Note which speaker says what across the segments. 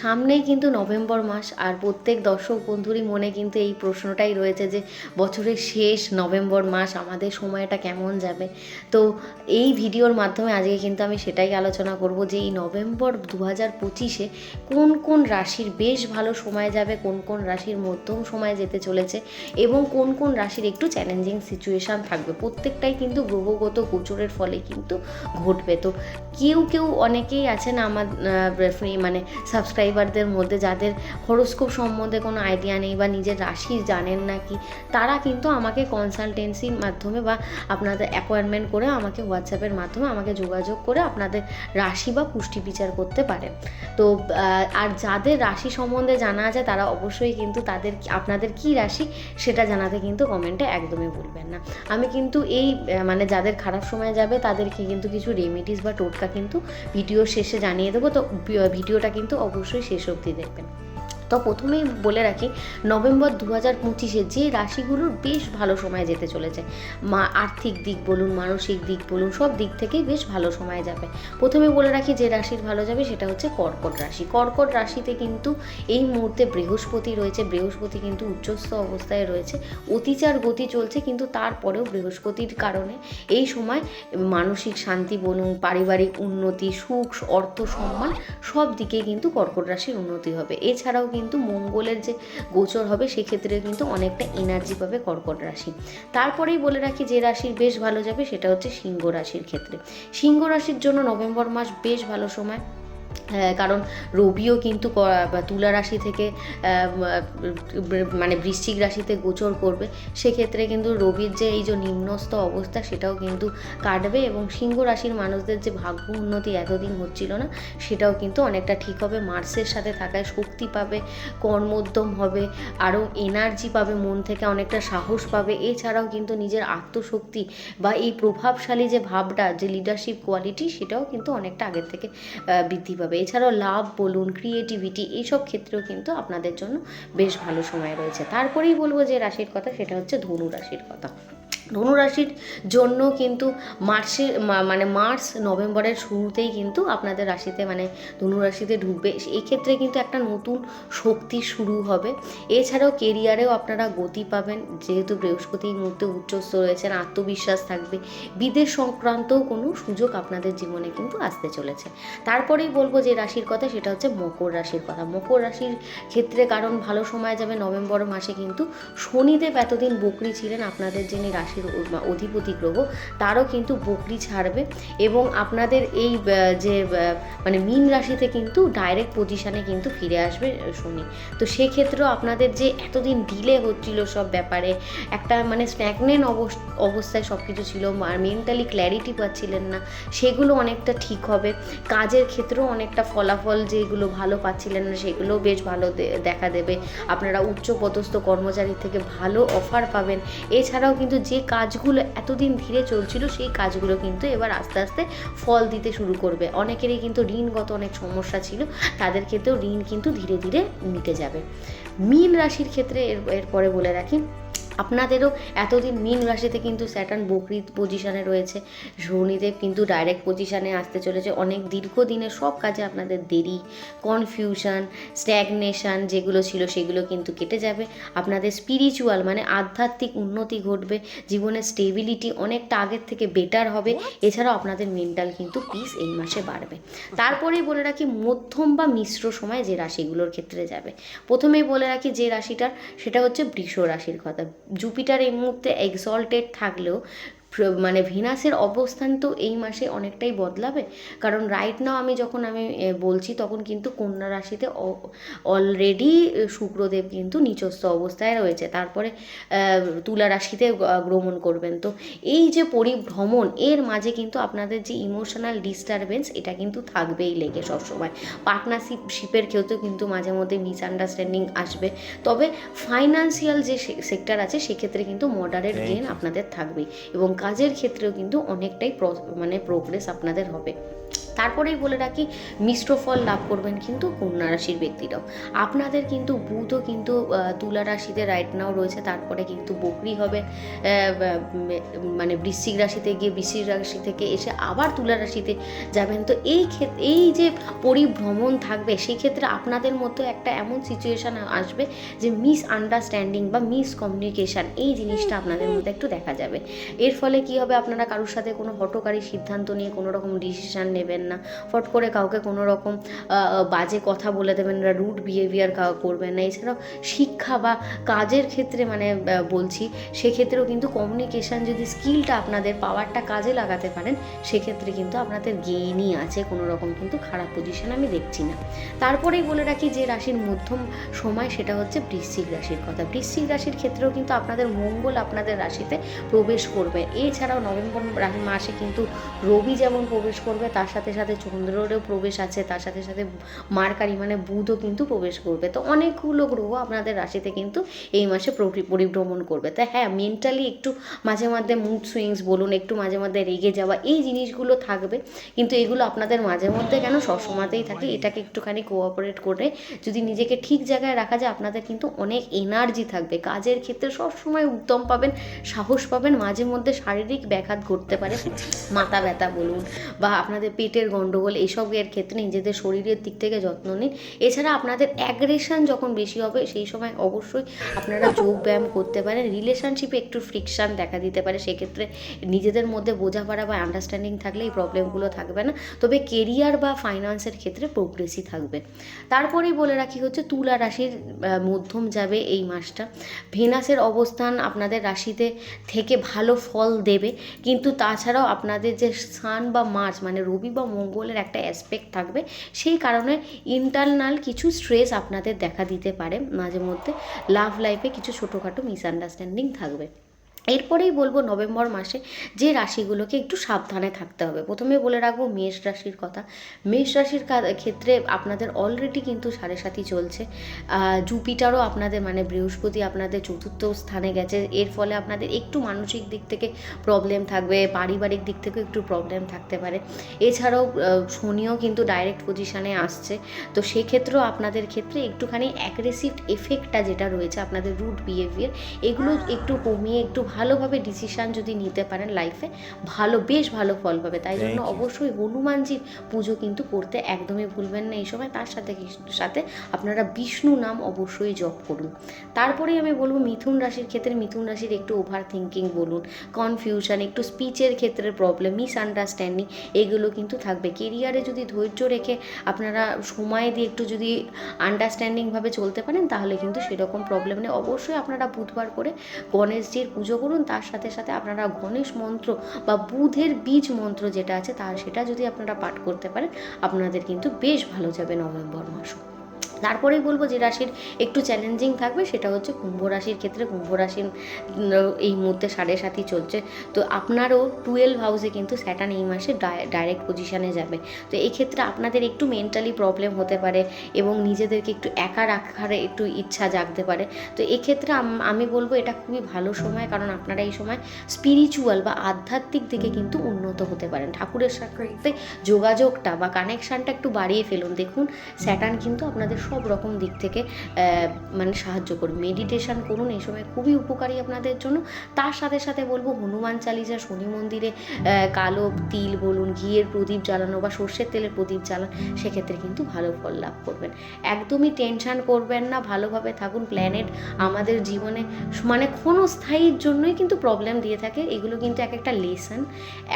Speaker 1: সামনেই কিন্তু নভেম্বর মাস আর প্রত্যেক দর্শক বন্ধুরই মনে কিন্তু এই প্রশ্নটাই রয়েছে যে বছরের শেষ নভেম্বর মাস আমাদের সময়টা কেমন যাবে? তো এই ভিডিওর মাধ্যমে আজকে কিন্তু আমি সেটাই আলোচনা করব যে এই নভেম্বর দু হাজার পঁচিশে কোন কোন রাশির বেশ ভালো সময় যাবে, কোন কোন রাশির মধ্যম সময় যেতে চলেছে এবং কোন কোন রাশির একটু চ্যালেঞ্জিং সিচুয়েশান থাকবে। প্রত্যেকটাই কিন্তু গ্রহগত গোচরের ফলে কিন্তু ঘটবে। তো কেউ কেউ অনেকেই আছেন আমার মানে মানে সাবস্ক্রাইবারদের মধ্যে যাদের হরোস্কোপ সম্বন্ধে কোনো আইডিয়া নেই বা নিজের রাশি জানেন না কি, তারা কিন্তু আমাকে কনসালটেন্সির মাধ্যমে বা আপনাদের অ্যাপয়েন্টমেন্ট করে আমাকে হোয়াটসঅ্যাপের মাধ্যমে আমাকে যোগাযোগ করে আপনাদের রাশি বা পুষ্টি বিচার করতে পারেন তো আর যাদের রাশি সম্বন্ধে জানা আছে তারা অবশ্যই কিন্তু তাদের আপনাদের কি রাশি সেটা জানাতে কিন্তু কমেন্টে একদমই ভুলবেন না। আমি কিন্তু এই মানে যাদের খারাপ সময় যাবে তাদেরকে কিন্তু কিছু রেমিডিস বা টোটকা কিন্তু ভিডিও শেষে জানিয়ে দেবো। তো ভিডিওটা কিন্তু অবশ্যই শেষ অবধি দেখবেন। তো প্রথমেই বলে রাখি, নভেম্বর দু হাজার পঁচিশে যে রাশিগুলোর বেশ ভালো সময় যেতে চলেছে, মা আর্থিক দিক বলুন, মানসিক দিক বলুন, সব দিক থেকেই বেশ ভালো সময় যাবে। প্রথমে বলে রাখি যে রাশির ভালো যাবে সেটা হচ্ছে কর্কট রাশি। কর্কট রাশিতে কিন্তু এই মুহূর্তে বৃহস্পতি রয়েছে, বৃহস্পতি কিন্তু উচ্চস্থ অবস্থায় রয়েছে, অতিচার গতি চলছে কিন্তু তারপরেও বৃহস্পতির কারণে এই সময় মানসিক শান্তি বলুন, পারিবারিক উন্নতি, সুখ, অর্থ সম্মান সব দিকে কিন্তু কর্কট রাশির উন্নতি হবে। এছাড়াও কিন্তু মঙ্গলের যে গোচর হবে, সেক্ষেত্রে কিন্তু অনেকটা এনার্জি পাবে কর্কট রাশি। তারপরেই বলে রাখি, যে রাশির বেশ ভালো যাবে, সেটা হচ্ছে সিংহ রাশির ক্ষেত্রে। সিংহ রাশির জন্য নভেম্বর মাস বেশ ভালো সময়। কারণ রবিও কিন্তু তুলা রাশি থেকে মানে বৃশ্চিক রাশিতে গোচর করবে। সেক্ষেত্রে কিন্তু রবির যে এই যে নিম্নস্থ অবস্থা, সেটাও কিন্তু কাটবে এবং সিংহ রাশির মানুষদের যে ভাগ্য উন্নতি এতদিন হচ্ছিল না, সেটাও কিন্তু অনেকটা ঠিক হবে। মার্সের সাথে থাকায় শক্তি পাবে, কর্মোদ্যম হবে আরও এনার্জি পাবে, মন থেকে অনেকটা সাহস পাবে। এছাড়াও কিন্তু নিজের আত্মশক্তি বা এই প্রভাবশালী যে ভাবটা, যে লিডারশিপ কোয়ালিটি সেটাও কিন্তু অনেকটা আগের থেকে বৃদ্ধি পাবে এছাড়াও লাভ, বলুন ক্রিয়েটিভিটি এইসব ক্ষেত্রেও কিন্তু আপনাদের জন্য বেশ ভালো সময় রয়েছে। তারপরেই বলব যে রাশির কথা, সেটা হচ্ছে ধনু রাশির কথা। ধনু রাশির জন্য কিন্তু মার্চের মানে মার্চ, নভেম্বরের শুরুতেই কিন্তু আপনাদের রাশিতে মানে ধনু রাশিতে ঢুকবে। এই ক্ষেত্রে কিন্তু একটা নতুন শক্তি শুরু হবে। এছাড়াও কেরিয়ারেও আপনারা গতি পাবেন। যেহেতু বৃহস্পতি মুহূর্তে উচ্চস্থ রয়েছেন, আত্মবিশ্বাস থাকবে। বিদেশ সংক্রান্ত কোনো সুযোগ আপনাদের জীবনে কিন্তু আসতে চলেছে। তারপরেই বলব যে রাশির কথা, সেটা হচ্ছে মকর রাশির কথা। মকর রাশির ক্ষেত্রে কারণ ভালো সময় যাবে। নভেম্বর মাসে কিন্তু শনিদেব এতদিন বকরি ছিলেন। আপনাদের যিনি রাশির অধিপতি গ্রহ, তারও কিন্তু বকরি ছাড়বে এবং আপনাদের এই যে মানে মীন রাশিতে কিন্তু ডাইরেক্ট পজিশানে কিন্তু ফিরে আসবে শনি। তো সেক্ষেত্রেও আপনাদের যে এতদিন ডিলে হচ্ছিল সব ব্যাপারে, একটা মানে স্ট্যাগনেন্ট অবস্থায় সব কিছু ছিল আর মেন্টালি ক্ল্যারিটি পাচ্ছিলেন না, সেগুলো অনেকটা ঠিক হবে। কাজের ক্ষেত্রেও অনেকটা ফলাফল যেগুলো ভালো পাচ্ছিলেন না, সেগুলোও বেশ ভালো দেখা দেবে। আপনারা উচ্চ পদস্থ কর্মচারীর থেকে ভালো অফার পাবেন। এছাড়াও কিন্তু যে কাজগুলো এতদিন ধীরে চলছিল, সেই কাজগুলো কিন্তু এবার আস্তে আস্তে ফল দিতে শুরু করবে। অনেকেরই কিন্তু ঋণগত অনেক সমস্যা ছিল, তাদের ক্ষেত্রেও ঋণ কিন্তু ধীরে ধীরে মিটে যাবে। মীন রাশির ক্ষেত্রে এর, এরপরে বলে রাখি আপনাদেরও এতদিন মীন রাশিতে কিন্তু স্যাটার্ন বকরি পজিশনে রয়েছে। শনিদেব কিন্তু ডাইরেক্ট পজিশনে আসতে চলেছে। অনেক দীর্ঘদিনের সব কাজে আপনাদের দেরি কনফিউশন স্ট্যাগনেশন যেগুলো ছিল সেগুলো কিন্তু কেটে যাবে। আপনাদের স্পিরিচুয়াল মানে আধ্যাত্মিক উন্নতি ঘটবে। জীবনের স্টেবিলিটি অনেকটা আগের থেকে বেটার হবে। এছাড়াও আপনাদের মেন্টাল কিন্তু পিস এই মাসে বাড়বে। তারপরেই বলে রাখি মধ্যম বা মিশ্র সময় যে রাশিগুলোর ক্ষেত্রে যাবে। প্রথমেই বলে রাখি যে রাশিটার সেটা হচ্ছে বৃষ রাশির কথা। জুপিটার এই মুহূর্তে এক্সল্টেড থাকলেও মানে ভিনাসের অবস্থান তো এই মাসে অনেকটাই বদলাবে। কারণ রাইট নাও আমি যখন আমি বলছি তখন কিন্তু কন্যা রাশিতে অলরেডি শুক্রদেব কিন্তু নিচস্থ অবস্থায় রয়েছে। তারপরে তুলা রাশিতে গ- গ্রমণ করবেন। তো এই যে পরিভ্রমণ এর মাঝে কিন্তু আপনাদের যে ইমোশনাল ডিস্টারবেন্স এটা কিন্তু থাকবেই লেগে সবসময়। পার্টনারশিপ শিপের ক্ষেত্রেও কিন্তু মাঝে মধ্যে মিসআন্ডারস্ট্যান্ডিং আসবে। তবে ফাইন্যান্সিয়াল যে সেক্টর আছে সেক্ষেত্রে কিন্তু মডারেট গেন আপনাদের থাকবেই। এবং কাজের ক্ষেত্রেও কিন্তু অনেকটাই মানে প্রোগ্রেস আপনাদের হবে। তারপরেই বলে রাখি, মিশ্র ফল লাভ করবেন কিন্তু কন্যা রাশির ব্যক্তিরাও। আপনাদের কিন্তু বুধও কিন্তু তুলা রাশিতে রাইট নাও রয়েছে, তারপরে কিন্তু বকরি হবে মানে বৃশ্চিক রাশিতে গিয়ে বৃশ্চিক রাশি থেকে এসে আবার তুলা রাশিতে যাবেন। তো এই ক্ষেত্রে এই যে পরিভ্রমণ থাকবে, সেই ক্ষেত্রে আপনাদের মধ্যে একটা এমন সিচুয়েশান আসবে যে মিস আন্ডারস্ট্যান্ডিং বা মিস কমিউনিকেশান এই জিনিসটা আপনাদের মধ্যে একটু দেখা যাবে। এর ফলে কি হবে? আপনারা কারোর সাথে কোনো হটকারী সিদ্ধান্ত নিয়ে, কোনো রকম ডিসিশান নেবেন না। ফট করে কাউকে কোনো রকম বাজে কথা বলে দেবেন না রুড বিহেভিয়ার করবেন না। এছাড়াও শিক্ষা বা কাজের ক্ষেত্রে মানে বলছি, সেক্ষেত্রেও কিন্তু কমিউনিকেশান যদি স্কিলটা আপনাদের পাওয়ারটা কাজে লাগাতে পারেন, সেক্ষেত্রে কিন্তু আপনাদের গেইনই আছে, কোনো রকম কিন্তু খারাপ পজিশন আমি দেখছি না। তারপরেই বলে রাখি যে রাশির মধ্যম সময় সেটা হচ্ছে বৃশ্চিক রাশির কথা। বৃশ্চিক রাশির ক্ষেত্রেও কিন্তু আপনাদের মঙ্গল আপনাদের রাশিতে প্রবেশ করবে। এছাড়াও নভেম্বর মাসে কিন্তু রবি যেমন প্রবেশ করবে, তার সাথে সাথে চন্দ্রেরও প্রবেশ আছে, তার সাথে সাথে মার্কারি মানে বুধও কিন্তু প্রবেশ করবে। তো অনেকগুলো গ্রহ আপনাদের রাশিতে কিন্তু এই মাসে পরিভ্রমণ করবে। তাই হ্যাঁ মেন্টালি একটু মাঝে মাঝে মুড সুইংস বলুন, একটু মাঝে মাঝে রেগে যাওয়া, এই জিনিসগুলো থাকবে। কিন্তু এগুলো আপনাদের মাঝে মধ্যে কেন সবসময়তেই থাকে, এটাকে একটুখানি কোঅপারেট করে যদি নিজেকে ঠিক জায়গায় রাখা যায়, আপনাদের কিন্তু অনেক এনার্জি থাকবে। কাজের ক্ষেত্রে সবসময় উদ্যম পাবেন, সাহস পাবেন, মাঝে মধ্যে শারীরিক ব্যাঘাত ঘটতে পারে। মাথা ব্যথা বলুন বা আপনাদের পেটের গণ্ডগোল এইসবের ক্ষেত্রে নিজেদের শরীরের দিক থেকে যত্ন নিন। এছাড়া আপনাদের অ্যাগ্রেশন যখন বেশি হবে, সেই সময় অবশ্যই আপনারা যোগ ব্যায়াম করতে পারেন। রিলেশনশিপে একটু ফ্রিকশান দেখা দিতে পারে। সেক্ষেত্রে নিজেদের মধ্যে বোঝাপড়া বা আন্ডারস্ট্যান্ডিং থাকলে এই প্রবলেমগুলো থাকবে না। তবে কেরিয়ার বা ফাইন্যান্সের ক্ষেত্রে প্রোগ্রেসই থাকবে। তারপরেই বলে রাখি হচ্ছে, তুলা রাশির মধ্যম যাবে এই মাসটা। ভেনাসের অবস্থান আপনাদের রাশিতে থেকে ভালো ফল দেবে। কিন্তু তাছাড়াও আপনাদের যে সান বা মার্চ মানে রবি বা মঙ্গলের একটা অ্যাসপেক্ট থাকবে, সেই কারণে ইন্টারনাল কিছু স্ট্রেস আপনাদের দেখা দিতে পারে, মাঝে মধ্যে লাভ লাইফে কিছু ছোটোখাটো মিসআন্ডারস্ট্যান্ডিং থাকবে। এরপরেই বলব নভেম্বর মাসে যে রাশিগুলোকে একটু সাবধানে থাকতে হবে। প্রথমে বলে রাখব মেষ রাশির কথা। মেষ রাশির ক্ষেত্রে আপনাদের অলরেডি কিন্তু সাড়ে সাথী চলছে। জুপিটারও আপনাদের মানে বৃহস্পতি আপনাদের চতুর্থ স্থানে গেছে। এর ফলে আপনাদের একটু মানসিক দিক থেকে প্রবলেম থাকবে, পারিবারিক দিক থেকেও একটু প্রবলেম থাকতে পারে। এছাড়াও শনিও কিন্তু ডাইরেক্ট পজিশানে আসছে। তো সেক্ষেত্রেও আপনাদের ক্ষেত্রে একটুখানি অ্যাগ্রেসিভ এফেক্টটা যেটা রয়েছে, আপনাদের রুট বিহেভিয়ার এগুলো একটু কমিয়ে, একটু ভালোভাবে ডিসিশান যদি নিতে পারেন লাইফে ভালো বেশ ভালো ফল পাবে। তাই জন্য অবশ্যই হনুমানজির পুজো কিন্তু করতে একদমই ভুলবেন না এই সময়। তার সাথে সাথে আপনারা বিষ্ণু নাম অবশ্যই জপ করুন। তারপরেই আমি বলব মিথুন রাশির ক্ষেত্রে মিথুন রাশির একটু ওভার থিঙ্কিং বলুন কনফিউশন একটু স্পিচের ক্ষেত্রে প্রবলেম মিসআন্ডারস্ট্যান্ডিং এগুলো কিন্তু থাকবে। কেরিয়ারে যদি ধৈর্য রেখে আপনারা সময় দিয়ে একটু যদি আন্ডারস্ট্যান্ডিংভাবে চলতে পারেন তাহলে কিন্তু সেরকম প্রবলেম নেই। অবশ্যই আপনারা বুধবার করে গণেশজির পুজো করুন, তার সাথে সাথে আপনারা গণেশ মন্ত্র বা বুধের বীজ মন্ত্র যেটা আছে, তার সেটা যদি আপনারা পাঠ করতে পারেন, আপনাদের কিন্তু বেশ ভালো যাবে নভেম্বর মাসও। তারপরেই বলব যে রাশির একটু চ্যালেঞ্জিং থাকবে, সেটা হচ্ছে কুম্ভ রাশির ক্ষেত্রে। কুম্ভ রাশির এই মুহূর্তে সাড়ে সাথী চলছে। তো আপনারও টুয়েলভ হাউসে কিন্তু স্যাটার্ন এই মাসে ডাইরেক্ট পজিশানে যাবে। তো এই ক্ষেত্রে আপনাদের একটু মেন্টালি প্রবলেম হতে পারে এবং নিজেদেরকে একটু একা রাখার একটু ইচ্ছা জাগতে পারে। তো এক্ষেত্রে আমি বলব এটা খুবই ভালো সময়, কারণ আপনারা এই সময় স্পিরিচুয়াল বা আধ্যাত্মিক দিকে কিন্তু উন্নত হতে পারেন। ঠাকুরের সাথে যোগাযোগটা বা কানেকশানটা একটু বাড়িয়ে ফেলুন। দেখুন স্যাটার্ন কিন্তু আপনাদের সব রকম দিক থেকে মানে সাহায্য করুন। মেডিটেশন করুন, এই সময় খুবই উপকারী আপনাদের জন্য। তার সাথে সাথে বলব, হনুমান চালিসা, শনি মন্দিরে কালো তিল বলুন, ঘিয়ের প্রদীপ জ্বালানো বা সর্ষের তেলের প্রদীপ জ্বালান, সেক্ষেত্রে কিন্তু ভালো ফল লাভ করবেন। একদমই টেনশন করবেন না, ভালোভাবে থাকুন। প্ল্যানেট আমাদের জীবনে মানে কোনো স্থায়ীর জন্যই কিন্তু প্রবলেম দিয়ে থাকে। এগুলো কিন্তু এক একটা লেসন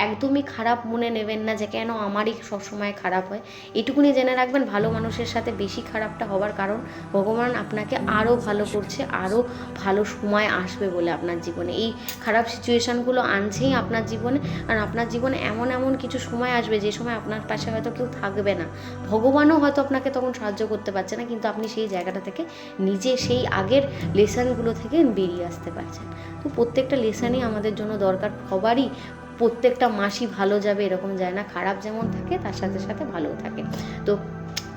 Speaker 1: একদমই খারাপ মনে নেবেন না যে কেন আমারই সবসময় খারাপ হয়। এটুকুনি জেনে রাখবেন, ভালো মানুষের সাথে বেশি খারাপটা হওয়ার কারণ ভগবান আপনাকে আরও ভালো করছে আরও ভালো সময় আসবে বলে আপনার জীবনে। এই খারাপ সিচুয়েশানগুলো আনছেই আপনার জীবনে আর আপনার জীবনে এমন এমন কিছু সময় আসবে যে সময় আপনার পাশে হয়তো কেউ থাকবে না। ভগবানও হয়তো আপনাকে তখন সাহায্য করতে পারছে না, কিন্তু আপনি সেই জায়গাটা থেকে নিজে সেই আগের লেসনগুলো থেকে বেরিয়ে আসতে পারছেন। তো প্রত্যেকটা লেসনই আমাদের জন্য দরকার, সবারই প্রত্যেকটা মাসই ভালো যাবে এরকম যায় না, খারাপ যেমন থাকে তার সাথে সাথে ভালোও থাকে। তো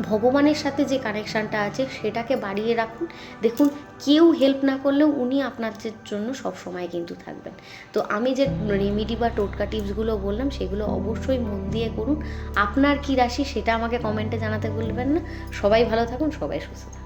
Speaker 1: ভগবানের সাথে যে কানেকশানটা আছে, সেটাকে বাড়িয়ে রাখুন। দেখুন, কেউ হেল্প না করলেও উনি আপনাদের জন্য সব সময় কিন্তু থাকবেন। তো আমি যে রেমিডি বা টোটকা টিপসগুলো বললাম, সেগুলো অবশ্যই মন দিয়ে করুন। আপনার কী রাশি, সেটা আমাকে কমেন্টে জানাতে বলবেন না। সবাই ভালো থাকুন, সবাই সুস্থ থাকুন।